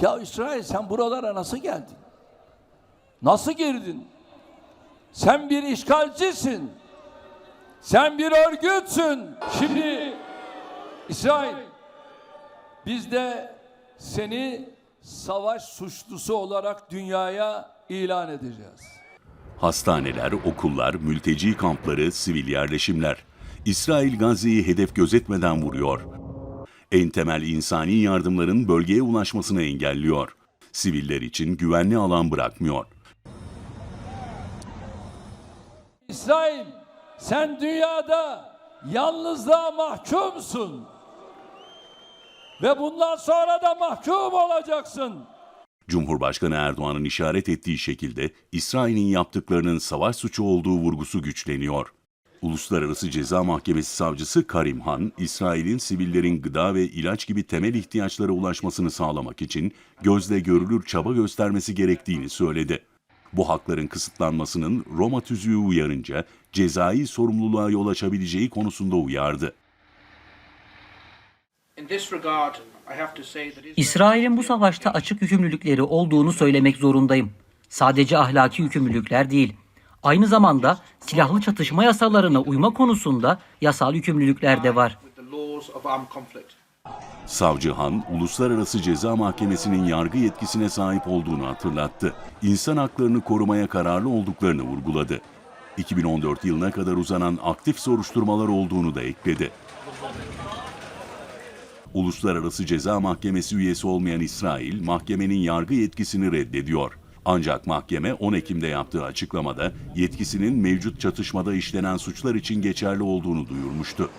Ya İsrail sen buralara nasıl geldin? Nasıl girdin? Sen bir işgalcisin. Sen bir örgütsün. Şimdi İsrail biz de seni savaş suçlusu olarak dünyaya ilan edeceğiz. Hastaneler, okullar, mülteci kampları, sivil yerleşimler. İsrail Gazze'yi hedef gözetmeden vuruyor. En temel insani yardımların bölgeye ulaşmasını engelliyor. Siviller için güvenli alan bırakmıyor. İsrail sen dünyada yalnızlığa mahkumsun. Ve bundan sonra da mahkum olacaksın. Cumhurbaşkanı Erdoğan'ın işaret ettiği şekilde İsrail'in yaptıklarının savaş suçu olduğu vurgusu güçleniyor. Uluslararası Ceza Mahkemesi savcısı Karim Han, İsrail'in sivillerin gıda ve ilaç gibi temel ihtiyaçlara ulaşmasını sağlamak için gözle görülür çaba göstermesi gerektiğini söyledi. Bu hakların kısıtlanmasının Roma tüzüğü uyarınca cezai sorumluluğa yol açabileceği konusunda uyardı. In this regard, I have to say that Israel İsrail'in bu savaşta açık yükümlülükleri olduğunu söylemek zorundayım. Sadece ahlaki yükümlülükler değil. Aynı zamanda silahlı çatışma yasalarına uyma konusunda yasal yükümlülükler de var. Savcı Han, Uluslararası Ceza Mahkemesi'nin yargı yetkisine sahip olduğunu hatırlattı. İnsan haklarını korumaya kararlı olduklarını vurguladı. 2014 yılına kadar uzanan aktif soruşturmalar olduğunu da ekledi. Uluslararası Ceza Mahkemesi üyesi olmayan İsrail, mahkemenin yargı yetkisini reddediyor. Ancak mahkeme 10 Ekim'de yaptığı açıklamada yetkisinin mevcut çatışmada işlenen suçlar için geçerli olduğunu duyurmuştu.